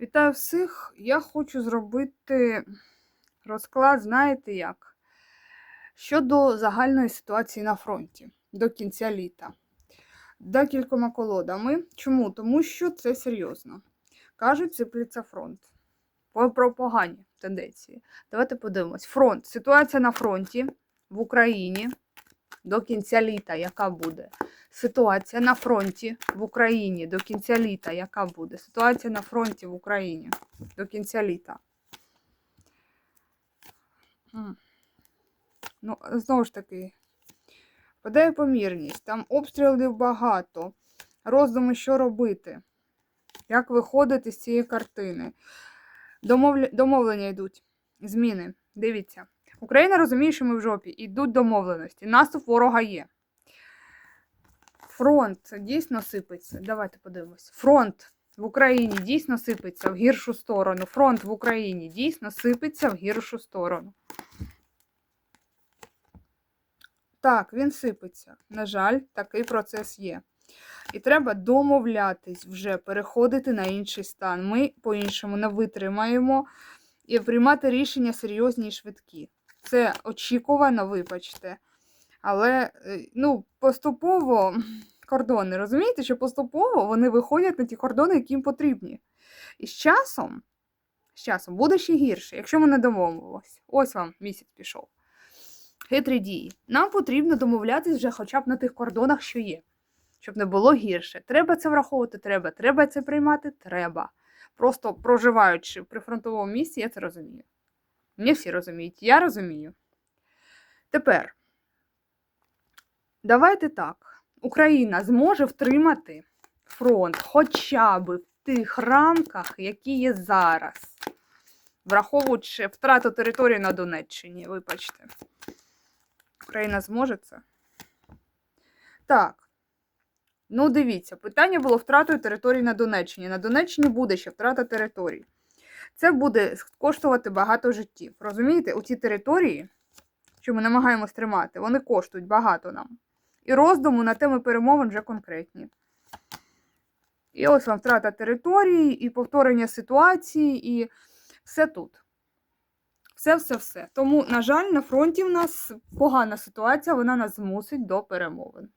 Вітаю всіх! Я хочу зробити розклад, знаєте як? Щодо загальної ситуації на фронті до кінця літа. Декількома колодами. Чому? Тому що це серйозно. Кажуть, сиплеться фронт. Про погані тенденції. Давайте подивимось. Фронт. Ситуація на фронті в Україні до кінця літа, яка буде? Ситуація на фронті в Україні до кінця літа, яка буде? Ситуація на фронті в Україні до кінця літа. Ну, знову ж таки, падає помірність, там обстрілів багато, роздуми, що робити, як виходити з цієї картини. Домовля... Домовлення йдуть, зміни. Дивіться. Україна розуміє, що ми в жопі, йдуть домовленості. Наступ ворога є. Фронт дійсно сипеться. Давайте подивимось. Фронт в Україні дійсно сипеться в гіршу сторону. Фронт в Україні дійсно сипеться в гіршу сторону. Так, він сипеться. На жаль, такий процес є. І треба домовлятись вже, переходити на інший стан. Ми по-іншому не витримаємо і приймати рішення серйозні і швидкі. Це очікувано, вибачте. Але е, ну, поступово кордони, розумієте, що поступово вони виходять на ті кордони, які їм потрібні. І з часом, з часом буде ще гірше, якщо ми не домовимося. Ось вам місяць пішов. Хитрі дії. Нам потрібно домовлятись вже хоча б на тих кордонах, що є, щоб не було гірше. Треба це враховувати, треба. Треба це приймати, треба. Просто проживаючи в прифронтовому місці, я це розумію. Не всі розуміють, я розумію. Тепер, давайте так. Україна зможе втримати фронт хоча б в тих рамках, які є зараз, враховуючи втрату території на Донеччині, вибачте. Україна зможе це? Так. Ну, дивіться, питання було втратою території на Донеччині. На Донеччині буде ще втрата територій. Це буде коштувати багато життів. Розумієте, у ці території, що ми намагаємось тримати, вони коштують багато нам. І роздуму на теми перемовин вже конкретні. І ось вам втрата території, і повторення ситуації, і все тут. Все-все-все. Тому, на жаль, на фронті в нас погана ситуація, вона нас змусить до перемовин.